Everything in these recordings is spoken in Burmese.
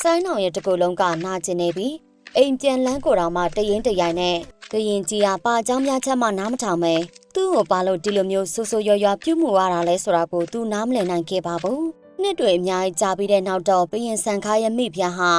ဆိုင်းနောင်ရဲ့တကူလုံးကနာကျင်နေပြီအိမ်ပြန်လန်းကိုတောင်မှတရင်တရိုင်နဲ့ကရင်ကြီးကပါเจ้าများချက်မှနားမထောင်ပဲသူ့ကိုပါလို့ဒီလိုမျိုးဆူဆူရွရွပြုမှုရတာလဲဆိုတာကိုသူနားမလည်နိုင်ခဲ့ပါဘူးနှစ်တွေအများကြီးကြာပြီးတဲ့နောက်တော့ဘရင်ဆန်ခါရဲ့မိဖုရားဟာ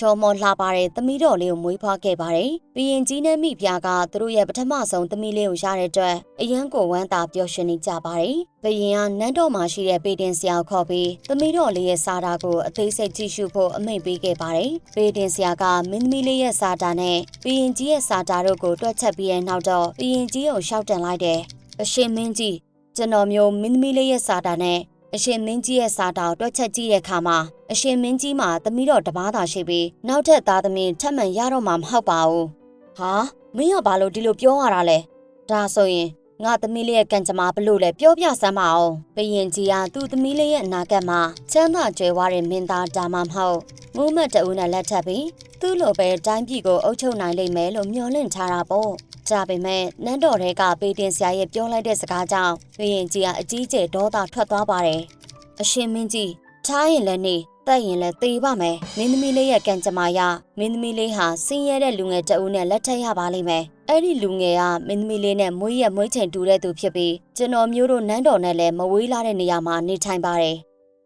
ချောမောလှပါတဲ့သမီးတော်လေးကိုမွေးဖွားခဲ့ပါတယ်။ဘရင်ကြီးနဲ့မိဖုရားကသူတို့ရဲ့ပထမဆုံးသမီးလေးကိုရတဲ့အတွက်အရန်ကိုဝမ်းသာပျော်ရွှင်နေကြပါတယ်။ဘရင်ကနန်းတော်မှာရှိတဲ့ပေတင်ဆရာကိုခေါ်ပြီးသမီးတော်လေးရဲ့စာတာကိုအသေးစိတ်ကြည့်ရှုဖို့အမိန့်ပေးခဲ့ပါတယ်။ပေတင်ဆရာကမင်းသမီးလေးရဲ့စာတာနဲ့ဘရင်ကြီးရဲ့စာတာတို့ကိုတွက်ချက်ပြီးတဲ့နောက်တော့ဘရင်ကြီးကိုရှောက်တင်လိုက်တယ်။အရှင်မင်းကြီးကျွန်တော်မျိုးမင်းသမီးလေးရဲ့စာတာနဲ့ အရှင်မင်းကြီးရဲ့စာတာကိုတွက်ချက်ကြည့်တဲ့အခါမှာအရှင်မင်းကြီးမှာသမီးတော်တပားသာရှိပြီးနောက်ထပ်သားသမီးထပ်မံရတော့မှာမဟုတ်ပါဘူး။ဟာမင်းကဘာလို့ဒီလိုပြောရတာလဲ။ဒါဆိုရင် ငါသမီးလေးရဲ့ကံကြမ္မာဘလို့လဲပြောပြစမ်းပါအောင်။ဘယင်ကြီးကသူ့သမီးလေးရဲ့အနာဂတ်မှာချမ်းသာကြွယ်ဝတဲ့မင်းသားဒါမှမဟုတ်ငုံမတ်တအူးနဲ့လက်ထပ်ပြီးသူ့လိုပဲတိုင်းပြည်ကိုအုပ်ချုပ်နိုင်လိမ့်မယ်လို့မျှော်လင့်ထားတာပေါ့။ကြပေမဲ့နန်းတော်ထဲကပေတင်ဆရာရဲ့ပြောလိုက်တဲ့စကားကြောင့်ဘယင်ကြီးကအကြီးကျယ်ဒေါသထွက်သွားပါတယ်။အရှင်မင်းကြီးထားရင်လည်းနေ တက်ရင်လည်းသေပါမယ်မင်းသမီးလေးရဲ့ကံကြမ္မာရမင်းသမီးလေးဟာဆင်းရဲတဲ့လူငယ်တအုပ်နဲ့လက်ထပ်ရပါလိမ့်မယ်အဲ့ဒီလူငယ်ကမင်းသမီးလေးနဲ့မွေးရမွေးချိန်တူတဲ့သူဖြစ်ပြီးကျွန်တော်မျိုးတို့နန်းတော်နဲ့လည်းမဝေးလာတဲ့နေရာမှာနေထိုင်ပါတယ်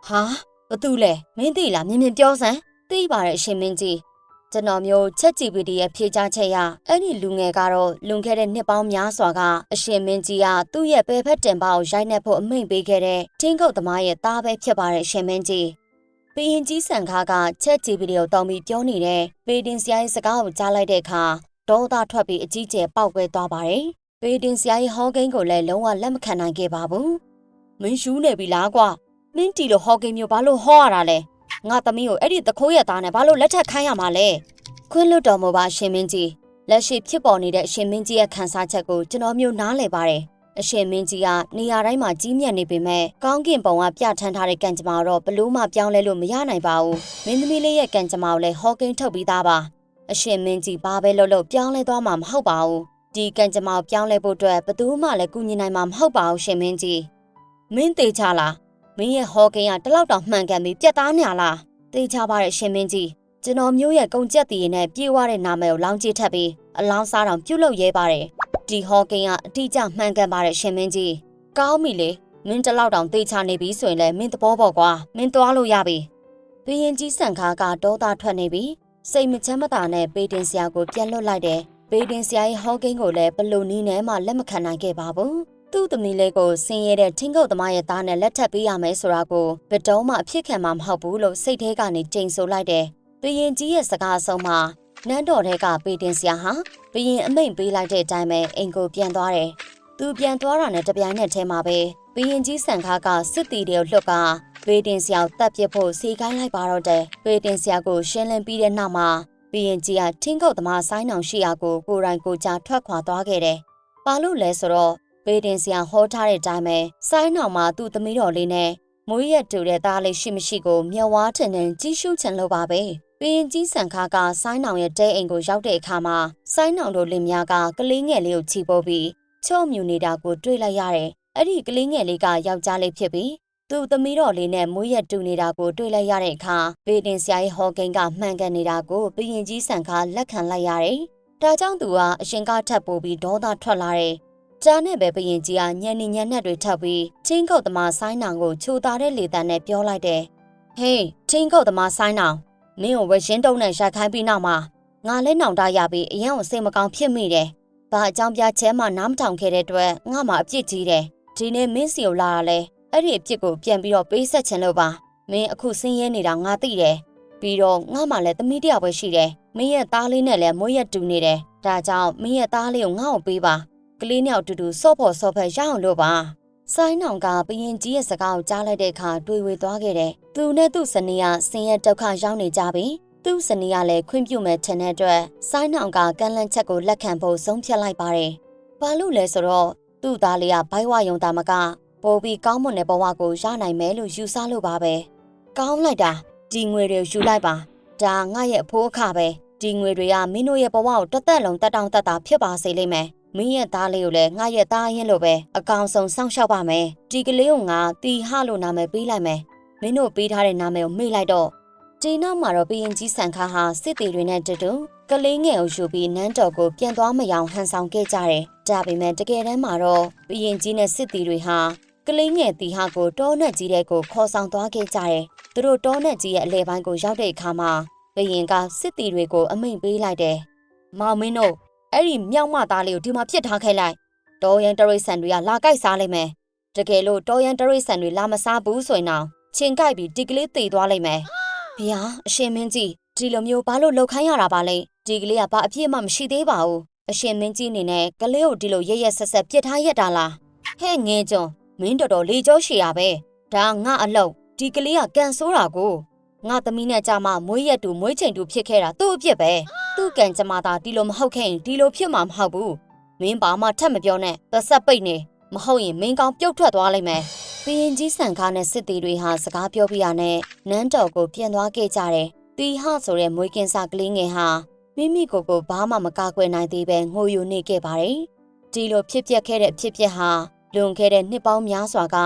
ဟာဘာတူလဲမင်းသိလားမြင်မြင်ပြောစမ်းသိပါတယ်အရှင်မင်းကြီးကျွန်တော်မျိုးချက်ကြည့်ပြီးတည်းရဲ့ဖြေချချက်ရအဲ့ဒီလူငယ်ကတော့လွန်ခဲ့တဲ့နှစ်ပေါင်းများစွာကအရှင်မင်းကြီးကသူ့ရဲ့ပဲဖက်တင်ပါကိုရိုက်နှက်ဖို့အမိန့်ပေးခဲ့တဲ့ထင်းကုတ်သမားရဲ့သားပဲဖြစ်ပါတယ်အရှင်မင်းကြီး ဘီရင်ကြီးဆန်ခါကချက်ကြည့်ဗီဒီယိုတောင်းပြီးပြောနေတဲ့ပေတင်ဆရာရဲ့စကားကိုကြားလိုက်တဲ့အခါဒေါသထွက်ပြီးအကြီးကျယ်ပေါက်ကွဲသွားပါတယ်။ပေတင်ဆရာရဲ့ဟောကိန်းကိုလည်းလုံးဝလက်မခံနိုင်ခဲ့ပါဘူး။မင်းရှူးနေပြီလားကွာ။မင်းတီလိုဟောကိန်းမျိုးဘာလို့ဟောရတာလဲ။ငါသမီးကိုအဲ့ဒီသခိုးရဲ့သားနဲ့ဘာလို့လက်ထပ်ခိုင်းရမှာလဲ။ခွင်းလွတ်တော်မူပါရှင်မင်းကြီး။လက်ရှိဖြစ်ပေါ်နေတဲ့အရှင်မင်းကြီးရဲ့ခံစားချက်ကိုကျွန်တော်မျိုးနားလည်ပါတယ်။ အရှင်မင်းကြီးကနေရာတိုင်းမှာကြီးမြတ်နေပေမဲ့ကောင်းကင်ဘုံကပြဋ္ဌာန်းထားတဲ့ကံကြမ္မာတော့ဘလို့မှပြောင်းလဲလို့မရနိုင်ပါဘူးမင်းသမီးလေးရဲ့ကံကြမ္မာကိုလည်းဟောကိန်းထုတ်ပြီးသားပါအရှင်မင်းကြီးဘာပဲလုပ်လို့ပြောင်းလဲသွားမှာမဟုတ်ပါဘူးဒီကံကြမ္မာကိုပြောင်းလဲဖို့အတွက်ဘယ်သူမှလည်းကူညီနိုင်မှာမဟုတ်ပါဘူးရှင်မင်းကြီးမင်းသေးချလားမင်းရဲ့ဟောကိန်းကတလောက်တောင်မှန်ကန်ပြီးပြတ်သားညာလားသေချပါတဲ့ရှင်မင်းကြီးကျွန်တော်မျိုးရဲ့ကုံကြက်တည်ရင်နဲ့ပြေးဝတဲ့နာမည်ကိုလောင်းကြည့်ထပ်ပြီးအလောင်းစားတောင်ပြုတ်လုရဲပါတယ် ဒီဟောကင်းကအတိအကျမှန်ကန်ပါတယ်ရှင်မင်းကြီးကောင်းပြီလေမင်းတလောက်တောင်တေချနေပြီဆိုရင်လည်းမင်းသဘောပေါက်ကွာမင်းသွားလို့ရပြီဘီရင်ကြီးဆန်ခါကဒေါသထွက်နေပြီစိတ်မချမ်းမသာနဲ့ပေတင်ဆရာကိုပြန်လွတ်လိုက်တယ်ပေတင်ဆရာရဲ့ဟောကင်းကိုလည်းဘလို့နီးနဲ့မှလက်မခံနိုင်ခဲ့ပါဘူးသူ့သမီးလေးကိုဆင်းရဲတဲ့ထင်းကုတ်သမားရဲ့သားနဲ့လက်ထပ်ပေးရမယ်ဆိုတာကိုဘယ်တော့မှအဖြစ်ခံမှာမဟုတ်ဘူးလို့စိတ်ထဲကနေကြိမ်ဆိုလိုက်တယ်ဘီရင်ကြီးရဲ့စကားအဆုံးမှာ နန်းတော်ထဲကပေတင်ဆရာဟာဘရင်အမိန့်ပေးလိုက်တဲ့အတိုင်းပဲအိမ်ကိုပြန်သွားတယ်။သူပြန်သွားတာနဲ့တပြိုင်နက်တည်းမှာပဲဘရင်ကြီးဆန်ခါကစစ်တီတွေကိုလှုပ်ကဘေးတင်ဆရာကိုတပ်ပစ်ဖို့စီကိုင်းလိုက်ပါတော့တယ်။ဘေးတင်ဆရာကိုရှင်းလင်းပြီးတဲ့နောက်မှာဘရင်ကြီးကထင်းကုတ်သမားဆိုင်းအောင်ရှိရာကိုကိုရိုင်းကိုကြားထွက်ခွာသွားခဲ့တယ်။ဘာလို့လဲဆိုတော့ဘေးတင်ဆရာဟောထားတဲ့အတိုင်းပဲဆိုင်းအောင်မှာသူ့သမီးတော်လေးနဲ့မွေးရက်တူတဲ့သားလေးရှိမရှိကိုမျက်ဝါးထင်ထင်ကြီးရှုချင်လို့ပါပဲ။ ဘရင်ကြီးဆန်ခါကဆိုင်းနောင်ရဲ့တဲအိမ်ကိုရောက်တဲ့အခါမှာဆိုင်းနောင်တို့လင်မယားကကလေးငယ်လေးကိုချီပိုးပြီးချုံမြူနေတာကိုတွေ့လိုက်ရတယ်။အဲ့ဒီကလေးငယ်လေးကယောက်ျားလေးဖြစ်ပြီးသူ့သမီးတော်လေးနဲ့မွေးရက်တူနေတာကိုတွေ့လိုက်ရတဲ့အခါဘေဒင်ဆရာရဲ့ဟော်ကိန်းကမှန်ကန်နေတာကိုဘရင်ကြီးဆန်ခါလက်ခံလိုက်ရတယ်။ဒါကြောင့်သူကအရှင်ကထပ်ပိုးပြီးဒေါသထွက်လာတယ်။ကြားနဲ့ပဲဘရင်ကြီးကညံနေညံနဲ့တွေထပ်ပြီးချင်းကုတ်သမားဆိုင်းနောင်ကိုချိုသားတဲ့လေတံနဲ့ပြောလိုက်တယ်။ဟေးချင်းကုတ်သမားဆိုင်းနောင် မင်းကိုဝရှင်းတုံးနဲ့ရိုက်ခိုင်းပြီးနောက်မှာငါလည်းနှောင်တရပြီးအရင်ကိုစိတ်မကောင်းဖြစ်မိတယ်။ဘာအကြောင်းပြချဲမှနားမထောင်ခဲ့တဲ့အတွက်ငါမှအပြစ်ကြီးတယ်။ဒီနေ့မင်းစီကိုလာရလဲအဲ့ဒီအပြစ်ကိုပြန်ပြီးတော့ပေးဆက်ချင်လို့ပါ။မင်းအခုဆင်းရဲနေတာငါသိတယ်။ပြီးတော့ငါမှလည်းသမီးတစ်ယောက်ပဲရှိတယ်။မင်းရဲ့သားလေးနဲ့လည်းမွေးရက်တူနေတယ်။ဒါကြောင့်မင်းရဲ့သားလေးကိုငါ့ကိုပေးပါ။ကလေးနှစ်ယောက်တူတူစော့ဖို့စော့ဖက်ရအောင်လို့ပါ။ ဆိုင်းနောင်ကဘရင်ကြီးရဲ့စကားကိုကြားလိုက်တဲ့အခါတွေးဝေသွားခဲ့တယ်။သူနဲ့သူ့ဇနီးကဆင်းရဲဒုက္ခရောက်နေကြပြီ။သူ့ဇနီးကလည်းခွင့်ပြုမဲ့ထင်တဲ့အတွက်ဆိုင်းနောင်ကကန့်လန့်ချက်ကိုလက်ခံဖို့ဆုံးဖြတ်လိုက်ပါတယ်။ဘာလို့လဲဆိုတော့သူ့သားလေးကဘိုက်ဝယုံတာမကပိုပြီးကောင်းမွန်တဲ့ဘဝကိုရနိုင်မယ်လို့ယူဆလို့ပါပဲ။ကောင်းလိုက်တာဒီငွေတွေယူလိုက်ပါ။ဒါငါရဲ့အဖိုးအခပဲဒီငွေတွေကမင်းတို့ရဲ့ဘဝကိုတစ်သက်လုံးတက်တောင့်တက်တာဖြစ်ပါစေလိမ့်မယ်။ မင်းရဲ့သားလေးကိုလည်းငါရဲ့သားရင်လိုပဲအကောင်ဆုံးစောင့်ရှောက်ပါမယ်ဒီကလေးကိုငါတီဟလို့နာမည်ပေးလိုက်မယ်မင်းတို့ပေးထားတဲ့နာမည်ကိုမေ့လိုက်တော့ဒီနောက်မှာတော့ဘရင်ကြီးဆန်ခါဟာစစ်တီတွေနဲ့တူတူကလေးငယ်ကိုယူပြီးနန်းတော်ကိုပြန်သွားမရောင်ဟန်ဆောင်ခဲ့ကြတယ်။ဒါပေမဲ့တကယ်တမ်းမှာတော့ဘရင်ကြီးနဲ့စစ်တီတွေဟာကလေးငယ်တီဟာကိုတောနဲ့ကြီးတဲ့ကိုခေါ်ဆောင်သွားခဲ့ကြတယ်။သူတို့တောနဲ့ကြီးရဲ့အလဲပိုင်းကိုရောက်တဲ့အခါမှာဘရင်ကစစ်တီတွေကိုအမိန့်ပေးလိုက်တယ်။မောင်မင်းတို့ အဲ့ဒီမြောက်မသားလေးကိုဒီမှာပြစ်ထားခဲ့လိုက်။တောရန်တရိတ်ဆန်တွေကလာကြိုက်စားလိမ့်မယ်။တကယ်လို့တောရန်တရိတ်ဆန်တွေလာမစားဘူးဆိုရင်တော့ချင်းကြိုက်ပြီးဒီကလေးတေသွားလိမ့်မယ်။ဗျာအရှင်မင်းကြီးဒီလိုမျိုးဘာလို့လှုပ်ခိုင်းရတာပါလဲဒီကလေးကဘာအပြစ်မှမရှိသေးပါဘူးအရှင်မင်းကြီးအနေနဲ့ကလေးကိုဒီလိုရက်ရက်ဆက်ဆက်ပြစ်ထားရက်တာလားဟဲ့ငဲကြုံမင်းတော်တော်လေကြောရှည်ရပဲဒါငါအလုပ်ဒီကလေးကကန်ဆိုးတာကိုငါသမီးနဲ့ကြာမမွေးရက်တူမွေးချိန်တူဖြစ်ခဲ့တာသူ့အပြစ်ပဲ သူ့ကန်ကြမသာဒီလိုမဟုတ်ခဲ့ရင်ဒီလိုဖြစ်မှာမဟုတ်ဘူးမင်းဘာမှထပ်မပြောနဲ့သဆက်ပိတ်နေမဟုတ်ရင်မင်းကောင်းပြုတ်ထွက်သွားလိမ့်မယ်ဘီရင်ကြီးဆန်ခါနဲ့စစ်တီတွေဟာစကားပြောပြရနဲ့နန်းတော်ကိုပြန်သွားခဲ့ကြတယ်။တီဟဆိုတဲ့မွေးကင်းစားကလေးငယ်ဟာမိမိကိုယ်ကိုဘာမှမကာကွယ်နိုင်သေးပဲငိုယိုနေခဲ့ပါတယ်။ဒီလိုဖြစ်ပျက်ခဲ့တဲ့အဖြစ်အပျက်ဟာလွန်ခဲ့တဲ့နှစ်ပေါင်းများစွာက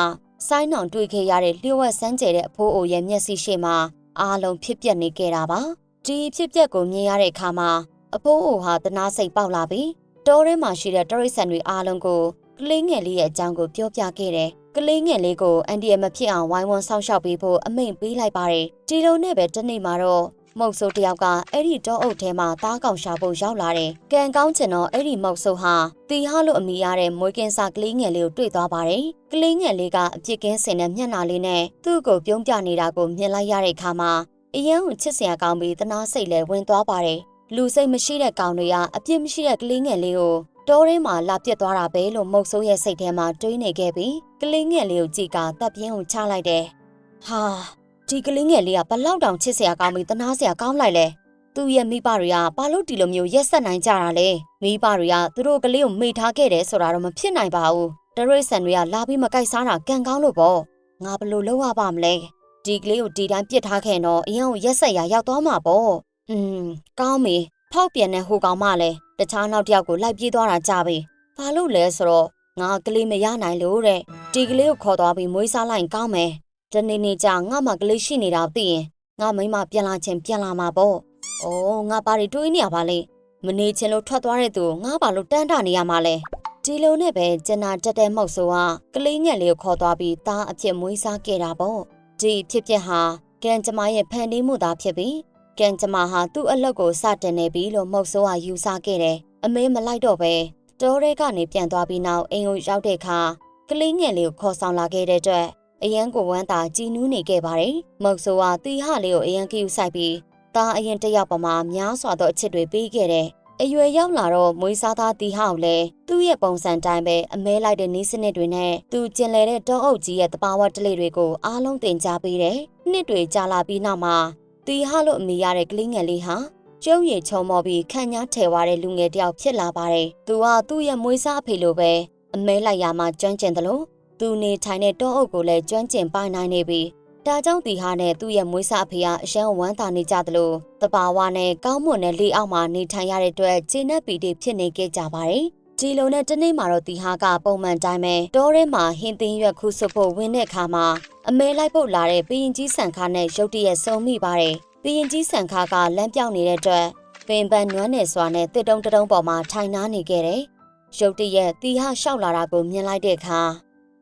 ဆိုင်းနှောင်တွေ့ခဲ့ရတဲ့လျှို့ဝှက်စမ်းကြဲတဲ့အဖိုးအိုရဲ့မျက်စိရှေ့မှာအားလုံးဖြစ်ပျက်နေခဲ့တာပါ။ ဒီဖြစ်ပျက်ကိုမြင်ရတဲ့အခါမှာအဖိုးအိုဟာတနာစိတ်ပေါက်လာပြီးတောထဲမှာရှိတဲ့တရိတ်ဆန်တွေအားလုံးကိုကလေးငယ်လေးရဲ့အကြောင်းကိုပြောပြခဲ့တယ်။ကလေးငယ်လေးကိုအန်ဒီရမဖြစ်အောင်ဝိုင်းဝန်းဆောက်ရှောက်ပေးဖို့အမိန့်ပေးလိုက်ပါတယ်။ဒီလိုနဲ့ပဲတစ်နေ့မှာတော့မုတ်ဆိုးတယောက်ကအဲ့ဒီတောအုပ်ထဲမှာတားကောင်ရှာဖို့ရောက်လာတယ်။ကံကောင်းချင်တော့အဲ့ဒီမုတ်ဆိုးဟာတီဟာလို့အမိရတဲ့မွေးကင်းစားကလေးငယ်လေးကိုတွေ့သွားပါတယ်။ကလေးငယ်လေးကအပြစ်ကင်းစင်တဲ့မျက်နှာလေးနဲ့သူ့ကိုပြုံးပြနေတာကိုမြင်လိုက်ရတဲ့အခါမှာ အယံကိုချစ်စရာကောင်းပြီးတနာစိတ်လည်းဝင်သွားပါတယ်။လူစိတ်မရှိတဲ့ကောင်တွေကအပြစ်မရှိတဲ့ကလေးငယ်လေးကိုတောထဲမှာလာပြစ်သွားတာပဲလို့မုတ်ဆိုးရဲ့စိတ်ထဲမှာတွေးနေခဲ့ပြီးကလေးငယ်လေးကိုကြည့်ကတပ်ပြင်းကိုချလိုက်တယ်။ဟာဒီကလေးငယ်လေးကဘလောက်တောင်ချစ်စရာကောင်းပြီးတနာစရာကောင်းလိုက်လဲ။သူ့ရဲ့မိဘတွေကဘာလို့ဒီလိုမျိုးရက်ဆက်နိုင်ကြတာလဲ။မိဘတွေကသူတို့ကလေးကိုမိထားခဲ့တယ်ဆိုတာတော့မဖြစ်နိုင်ပါဘူး။တရိတ်ဆန်တွေကလာပြီးမကိုက်စားတာကံကောင်းလို့ပေါ့။ငါဘလို့လုပ်ရပါမလဲ။ ဒီကလေးကိုဒီတိုင်းပြစ်ထားခဲ့တော့အရင်ကရက်ဆက်ရရောက်သွားမှာပေါ့။อืมကောင်းပြီ။ဖောက်ပြန်တဲ့ဟိုကောင်မလည်းတခြားနောက်တစ်ယောက်ကိုလိုက်ပြေးသွားတာကြပြီ။ဘာလို့လဲဆိုတော့ငါကလေးမရနိုင်လို့တဲ့ဒီကလေးကိုခေါ်သွားပြီးမွေးစားလိုက်ရင်ကောင်းမယ်။ဒီနေ့နေ့ကျငါမှကလေးရှိနေတာသိရင်ငါမိမပြန်လာချင်းပြန်လာမှာပေါ့။အိုးငါပါရီတွေးနေရပါလေ။မနေချင်လို့ထွက်သွားတဲ့သူကိုငါဘာလို့တန်းတနေရမှာလဲ။ဒီလိုနဲ့ပဲကျန်နာတက်တဲ့မှုတ်ဆိုးကကလေးငယ်လေးကိုခေါ်သွားပြီးသားအဖြစ်မွေးစားခဲ့တာပေါ့။ ဒီဖြစ်ဖြစ်ဟာကံကြမ္မာရဲ့ဖန်တီးမှုသာဖြစ်ပြီးကံကြမ္မာဟာသူ့အလုပ်ကိုစတင်နေပြီလို့မှုတ်ဆိုးကယူဆခဲ့တယ်။အမေမလိုက်တော့ပဲတောထဲကနေပြန်သွားပြီးနောက်အိမ်ကိုရောက်တဲ့အခါကလေးငယ်လေးကိုခေါ်ဆောင်လာခဲ့တဲ့အတွက်အရန်ကိုဝမ်းသာကြည်နူးနေခဲ့ပါတယ်။မုတ်ဆိုးကတီဟလေးကိုအရန်ကိူဆိုင်ပြီးတာအရင်တစ်ယောက်ပမာများစွာသောအချစ်တွေပေးခဲ့တယ်။ အရွယ်ရောက်လာတော့မွေးစားသားတီဟကိုလည်းသူ့ရဲ့ပုံစံတိုင်းပဲအမဲလိုက်တဲ့နီးစနစ်တွေနဲ့သူကျင်လည်တဲ့တောအုပ်ကြီးရဲ့တဘာဝတလေတွေကိုအားလုံးတင် जा ပေးတယ်။နှစ်တွေကြာလာပြီးနောက်မှာတီဟလို့အမိရတဲ့ကလေးငယ်လေးဟာကျုံရည်ချုံမော်ပြီးခန့်ညားထဲသွားတဲ့လူငယ်တယောက်ဖြစ်လာပါတယ်။သူကသူ့ရဲ့မွေးစားအဖေလိုပဲအမဲလိုက်ရမှကျွမ်းကျင်တယ်လို့သူနေထိုင်တဲ့တောအုပ်ကိုလည်းကျွမ်းကျင်ပိုင်နိုင်နေပြီး ဒါကြောင့်တီဟာနဲ့သူ့ရဲ့မွေးစားအဖေကအရှမ်းဝမ်းသာနေကြသလိုတဘာဝနဲ့ကောင်းမွန်တဲ့လေအောက်မှာနေထိုင်ရတဲ့အတွက်ဂျင်းနဲ့ပီတီဖြစ်နေခဲ့ကြပါတယ်။ဒီလိုနဲ့တနေ့မှာတော့တီဟာကပုံမှန်တိုင်းပဲတောထဲမှာဟင်းသင်းရွက်ခုဆွဖို့ဝင်တဲ့အခါမှာအမဲလိုက်ဖို့လာတဲ့ပရင်ကြီးဆန်ခါနဲ့ရုတ်တရက်စုံမိပါတယ်။ပရင်ကြီးဆန်ခါကလမ်းပြောင်းနေတဲ့အတွက်ပင်ပန်းနွမ်းနယ်စွာနဲ့တစ်တုံးတုံးပေါ်မှာထိုင်နာနေခဲ့တယ်။ရုတ်တရက်တီဟာရှောက်လာတာကိုမြင်လိုက်တဲ့အခါ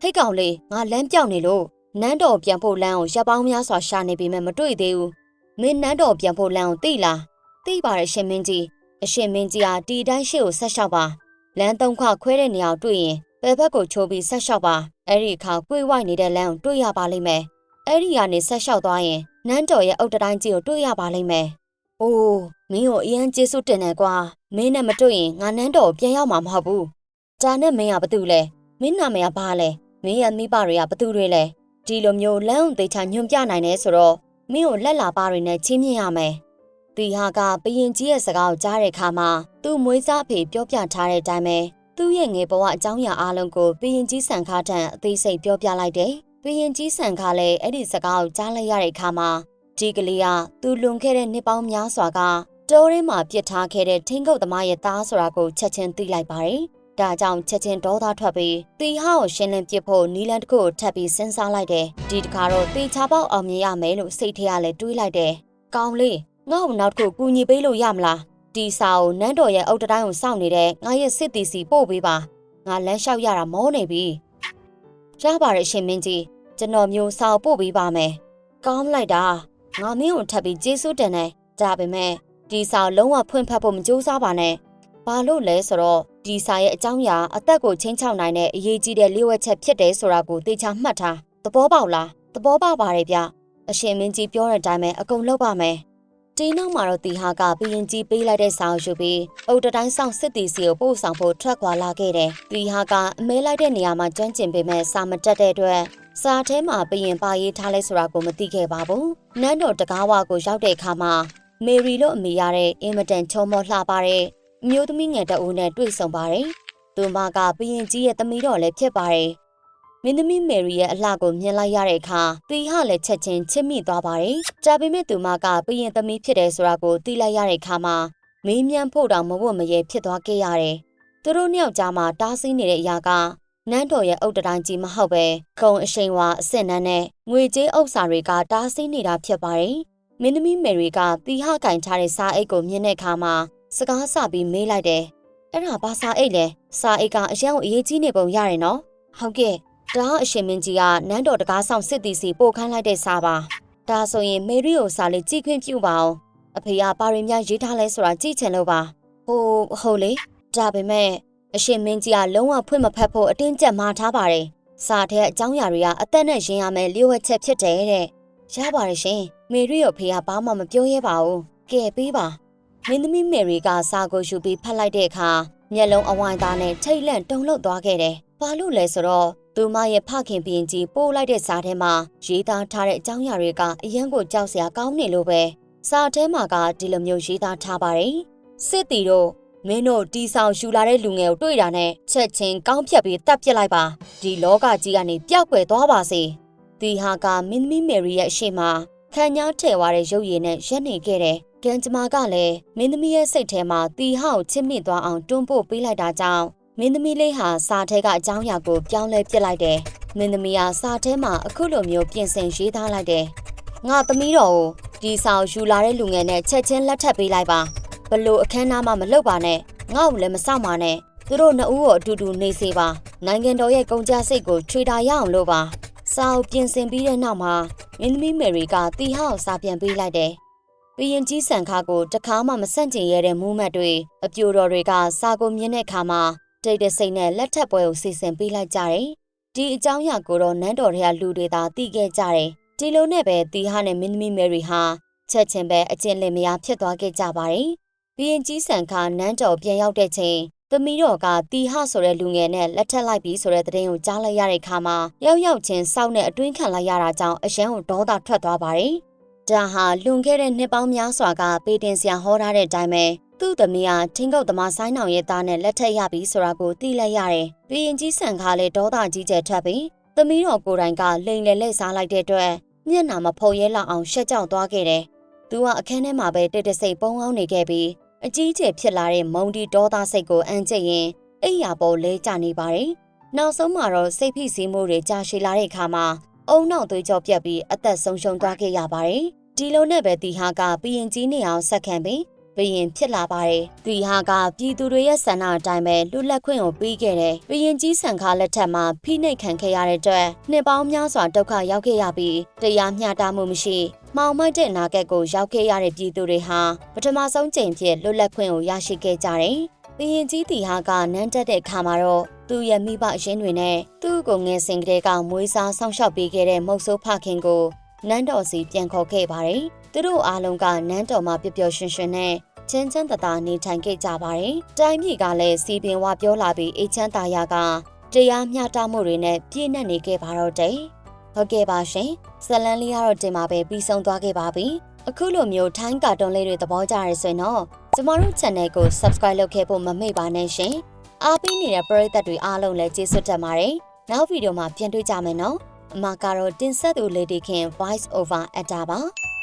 ဟိတ်ကောင်လေးငါလမ်းပြောင်းနေလို့ နန်းတော်ပြန်ဖို့လမ်းကိုရပ်ပေါင်းများစွာရှာနေပေမဲ့မတွေ့သေးဘူး။မင်းနန်းတော်ပြန်ဖို့လမ်းကိုသိလား။သိပါတယ်ရှင်မင်းကြီး။အရှင်မင်းကြီးဟာဒီတိုင်းရှေ့ကိုဆက်လျှောက်ပါ။လမ်းသုံးခွခွဲတဲ့နေရာကိုတွေ့ရင်ဘယ်ဘက်ကိုချိုးပြီးဆက်လျှောက်ပါ။အဲ့ဒီအခါကွေးဝိုက်နေတဲ့လမ်းကိုတွေ့ရပါလိမ့်မယ်။အဲ့ဒီကနေဆက်လျှောက်သွားရင်နန်းတော်ရဲ့အုတ်တတိုင်းကြီးကိုတွေ့ရပါလိမ့်မယ်။အိုးမင်းကိုအရန်ကျေးဇူးတင်တယ်ကွာ။မင်းနဲ့မတွေ့ရင်ငါနန်းတော်ကိုပြန်ရောက်မှာမဟုတ်ဘူး။ဒါနဲ့မင်းကဘာတူလဲ။မင်းနာမည်ကဘာလဲ။မင်းရဲ့မိဘတွေကဘာတူတွေလဲ။ ဒီလိုမျိုးလမ်းုံသေးချာညွန်ပြနိုင်တယ်ဆိုတော့မင်းကိုလက်လာပါတွေနဲ့ချင်းမြင်ရမယ်။တီဟာကဘရင်ကြီးရဲ့စကားကိုကြားတဲ့အခါမှာသူ့မွေးစားအဖေပြောပြထားတဲ့အတိုင်းပဲသူ့ရဲ့ငယ်ဘဝအကြောင်းအရာအလုံးကိုဘရင်ကြီးဆန်ခါထံအသေးစိတ်ပြောပြလိုက်တယ်။ဘရင်ကြီးဆန်ခါလည်းအဲ့ဒီစကားကိုကြားလိုက်ရတဲ့အခါမှာဒီကလေးကသူလွန်ခဲ့တဲ့နှစ်ပေါင်းများစွာကတောထဲမှာပြစ်ထားခဲ့တဲ့ထင်းကုတ်သမားရဲ့သားဆိုတာကိုချက်ချင်းသိလိုက်ပါတယ်။ ဒါကြောင့်ချက်ချင်းဒေါသထွက်ပြီးတီဟာကိုရှင်းလင်းပစ်ဖို့နီလန်တစ်ခုကိုထပ်ပြီးစဉ်းစားလိုက်တယ်။ဒီတခါတော့တေချာပေါက်အောင်မြင်ရမယ်လို့စိတ်ထဲကလည်းတွေးလိုက်တယ်ကောင်းလေးငါ့ကိုနောက်တစ်ခုကူညီပေးလို့ရမလားဒီစာကိုနန်းတော်ရဲ့အုတ်တတိုင်းကိုစောင့်နေတဲ့ငါရဲ့စစ်တီစီပို့ပေးပါငါလမ်းလျှောက်ရတာမောနေပြီရပါတယ်ရှင်မင်းကြီးကျွန်တော်မျိုးစာကိုပို့ပေးပါမယ်ကောင်းလိုက်တာငါမင်းကိုထပ်ပြီးကျေးဇူးတင်တယ်ဒါပေမဲ့ဒီစာကိုလုံးဝဖွင့်ဖတ်ဖို့မကြိုးစားပါနဲ့ဘာလို့လဲဆိုတော့ ဒီစာရဲ့အကြောင်းအရာအသက်ကိုချင်းချောက်နိုင်တဲ့အရေးကြီးတဲ့လျှို့ဝှက်ချက်ဖြစ်တယ်ဆိုတာကိုသေချာမှတ်ထားသဘောပေါက်လားသဘောပေါက်ပါတယ်ဗျအရှင်မင်းကြီးပြောတဲ့အတိုင်းပဲအကုန်လုပ်ပါမယ်ဒီနောက်မှာတော့တီဟာကဘီရင်ကြီးပေးလိုက်တဲ့စာကိုယူပြီးအုတ်တတိုင်းဆောင်စစ်တီစီကိုပို့ဆောင်ဖို့ထွက်ခွာလာခဲ့တယ်တီဟာကအမဲလိုက်တဲ့နေရာမှာကျွမ်းကျင်ပေမဲ့စာမတက်တဲ့အတွက်စာထဲမှာဘီရင်ပါရေးထားလဲဆိုတာကိုမသိခဲ့ပါဘူးနန်းတော်တကားဝကိုရောက်တဲ့အခါမှာမေရီလို့အမည်ရတဲ့အင်မတန်ချုံမောလှပါတဲ့ အမျိုးသမီးငယ်တအူးနဲ့တွေ့ဆုံပါတယ်သူမကဘီရင်ကြီးရဲ့သမီးတော်လည်းဖြစ်ပါတယ်မင်းသမီးမယ်ရီရဲ့အလှကိုမြင်လိုက်ရတဲ့အခါတီဟလည်းချက်ချင်းချစ်မိသွားပါတယ်။ဒါပေမဲ့သူမကဘရင်သမီးဖြစ်တယ်ဆိုတာကိုသိလိုက်ရတဲ့အခါမှာမေးမြန်းဖို့တောင်မဝတ်မရဲဖြစ်သွားခဲ့ရတယ်။သူတို့နှစ်ယောက်ကြားမှာတားဆီးနေတဲ့အရာကနန်းတော်ရဲ့အုတ်တတိုင်းကြီးမဟုတ်ပဲခုံအရှိန်ဝါအစ်စ်နန်းနဲ့ငွေကြေးဥစ္စာတွေကတားဆီးနေတာဖြစ်ပါတယ်။မင်းသမီးမယ်ရီကတီဟကင်ထားတဲ့စားအိတ်ကိုမြင်တဲ့အခါမှာ စကားဆပြီးမေးလိုက်တယ်။အဲ့ဒါဘာစားအိတ်လဲ။စားအိတ်ကအရင်အရေးကြီးနေပုံရတယ်နော်။ဟုတ်ကဲ့ဒါအရှင်မင်းကြီးကနန်းတော်တကားဆောင်စစ်တီစီပို့ခိုင်းလိုက်တဲ့စာပါဒါဆိုရင်မေရီကိုစာလေးကြည့်ခွင့်ပြုပါအောင်အဖေကပါရင်များရေးထားလဲဆိုတာကြည့်ချင်လို့ပါဟိုဟုတ်လေဒါပေမဲ့အရှင်မင်းကြီးကလုံးဝဖွင့်မဖက်ဖို့အတင်းကျပ်မှားထားပါတယ်စာထဲအကြောင်းအရာတွေကအသက်နဲ့ရင်ရမယ်လျှို့ဝှက်ချက်ဖြစ်တယ်တဲ့ရပါတယ်ရှင်မေရီကိုဖေကဘာမှမပြောရဲပါဘူးကဲပေးပါ မင်းသမီးမေရီကစာကိုယူပြီးဖတ်လိုက်တဲ့အခါမျက်လုံးအဝိုင်းသားနဲ့ထိတ်လန့်တုန်လှုပ်သွားခဲ့တယ်ဘာလို့လဲဆိုတော့သူမရဲ့ဖခင်ဘရင်ကြီးပို့လိုက်တဲ့စာထဲမှာရေးသားထားတဲ့အကြောင်းအရာတွေကအရန်ကိုကြောက်စရာကောင်းနေလို့ပဲစာထဲမှာကဒီလိုမျိုးရေးသားထားပါတယ်စစ်တီတို့မင်းတို့တီဆောင်ယူလာတဲ့လူငယ်ကိုတွေ့တာနဲ့ချက်ချင်းကောင်းဖြတ်ပြီးတတ်ပြစ်လိုက်ပါဒီလောကကြီးကနေပျောက်ကွယ်သွားပါစေဒီဟာကမင်းသမီးမယ်ရီရဲ့အရှိမခံညားထည့်သွားတဲ့ရုပ်ရည်နဲ့ရက်နေခဲ့တယ် ကံကြမ္မာကလည်းမင်းသမီးရဲ့စိတ်ထဲမှာတီဟောက်ချစ်မိသွားအောင်တွန်းပို့ပေးလိုက်တာကြောင့်မင်းသမီးလေးဟာစာထဲကအကြောင်းအရာကိုပြောင်းလဲပစ်လိုက်တယ်။မင်းသမီးဟာစာထဲမှာအခုလိုမျိုးပြင်ဆင်ရေးသားလိုက်တယ်။ငါသမီးတော်ကိုဒီစာကိုယူလာတဲ့လူငယ်နဲ့ချက်ချင်းလက်ထပ်ပေးလိုက်ပါ။ဘလို့အခမ်းအနားမှမလုပ်ပါနဲ့။ငါ့ကိုလည်းမစောင့်ပါနဲ့။သူတို့နှစ်ဦးကိုအတူတူနေစေပါ။နိုင်ငံတော်ရဲ့ကုန်ကြစိတ်ကိုချွေတာရအောင်လို့ပါ။စာကိုပြင်ဆင်ပြီးတဲ့နောက်မှာမင်းသမီးမယ်ရီကတီဟောက်စာပြန်ပေးလိုက်တယ်။ ဘရင်ကြီးဆန်ခါကိုတခါမှမဆန့်ကျင်ရတဲ့မူးမတ်တွေအပြိုတော်တွေကစာကိုမြင်တဲ့အခါမှာတိတ်တဲ့စိတ်နဲ့လက်ထပ်ပွဲကိုစီစဉ်ပေးလိုက်ကြတယ်။ဒီအကြောင်းအရာကိုတော့နန်းတော်တွေကလူတွေသာသိခဲ့ကြတယ်။ဒီလိုနဲ့ပဲတီဟာနဲ့မင်းသမီးမယ်ရီဟာချက်ချင်းပဲအကျင့်လင်မယားဖြစ်သွားခဲ့ကြပါတယ်။ဘီရင်ကြီးဆန်ခါနန်းတော်ပြန်ရောက်တဲ့ချိန်သမီးတော်ကတီဟဆိုတဲ့လူငယ်နဲ့လက်ထပ်လိုက်ပြီးဆိုတဲ့သတင်းကိုကြားလိုက်ရတဲ့အခါမှာရောက်ရောက်ချင်းစောက်နဲ့အတွင်းခံလိုက်ရတာကြောင့်အရန်ကိုဒေါသထွက်သွားပါတယ်။ ဒါဟာလွန်ခဲ့တဲ့နှစ်ပေါင်းများစွာကပေတင်ဆရာဟောထားတဲ့အတိုင်းပဲသူ့သမီးဟာထင်းကုတ်သမားဆိုင်းနောင်ရဲ့သားနဲ့လက်ထက်ရပြီဆိုတာကိုသိလိုက်ရတယ်။ဘီရင်ကြီးဆန်ခါလည်းဒေါသကြီးကျယ်ထွက်ပြီးသမီးတော်ကိုယ်တိုင်ကလိန်လေလက်စားလိုက်တဲ့အတွက်မျက်နာမဖုံရဲလောက်အောင်ရှက်ကြောက်သွားခဲ့တယ်။သူကအခန်းထဲမှာပဲတိတ်တဆိတ်ပုံအောင်နေခဲ့ပြီးအကြီးကျယ်ဖြစ်လာတဲ့မုံဒီဒေါသစိတ်ကိုအန်ကျက်ရင်အိယာပေါ်လဲကျနေပါတယ်။နောက်ဆုံးမှာတော့စိတ်ဖိစီးမှုတွေကြာရှည်လာတဲ့အခါမှာ အုံနောက်သွေးကြောပြက်ပြီးအသက်ဆုံးရှုံးသွားခဲ့ရပါတယ်။ဒီလိုနဲ့ပဲတီဟာကဘီရင်ကြီးနေအောင်ဆက်ခံပြီးဘရင်ဖြစ်လာပါတယ်။ဒီဟာကပြည်သူတွေရဲ့ဆန္ဒအတိုင်းပဲလွတ်လပ်ခွင့်ကိုပေးခဲ့တယ်။ဘရင်ကြီးဆန်ခါလက်ထက်မှာဖိနှိပ်ခံခဲ့ရတဲ့အတွက်နှစ်ပေါင်းများစွာဒုက္ခရောက်ခဲ့ရပြီးတရားမျှတမှုမရှိမှောင်မိုက်တဲ့နာကက်ကိုရောက်ခဲ့ရတဲ့ပြည်သူတွေဟာပထမဆုံးကြိမ်ဖြစ်လွတ်လပ်ခွင့်ကိုရရှိခဲ့ကြတယ်။ဘရင်ကြီးတီဟာကနန်းတက်တဲ့အခါမှာတော့ သူ့ရဲ့မိဘအရင်းတွေနဲ့သူ့ကိုငယ်စဉ်ကတည်းကမွေးစားဆောင်းရှောက်ပေးခဲ့တဲ့မုတ်ဆိုးဖခင်ကိုနန်းတော်စီပြန်ခေါ်ခဲ့ပါတယ်။သူတို့အားလုံးကနန်းတော်မှာပျော်ပျော်ရွှင်ရွှင်နဲ့ချင်းချမ်းသာသာနေထိုင်ခဲ့ကြပါတယ်။တိုင်းပြည်ကလည်းစီပင်ဝပြောလာပြီးအေချမ်းသာယာကတရားမျှတမှုတွေနဲ့ပြည့်နှက်နေခဲ့ပါတော့တယ်။ဟုတ်ကဲ့ပါရှင်။ဇလန်လေးကတော့တင်ပါပဲပြီးဆုံးသွားခဲ့ပါပြီ။အခုလိုမျိုးထိုင်းကာတွန်းလေးတွေသဘောကျရဆိုရင်တော့ကျမတို့ channel ကို subscribe လုပ်ခဲ့ဖို့မမေ့ပါနဲ့ရှင်။ အားပေးနေတဲ့ပရိသတ်တွေအားလုံးလည်းကျေးဇူးတင်ပါတယ်။နောက်ဗီဒီယိုမှာပြန်တွေ့ကြမယ်နော်။အမကတော့တင်ဆက်သူ Lady King Voice Over အတာပါ။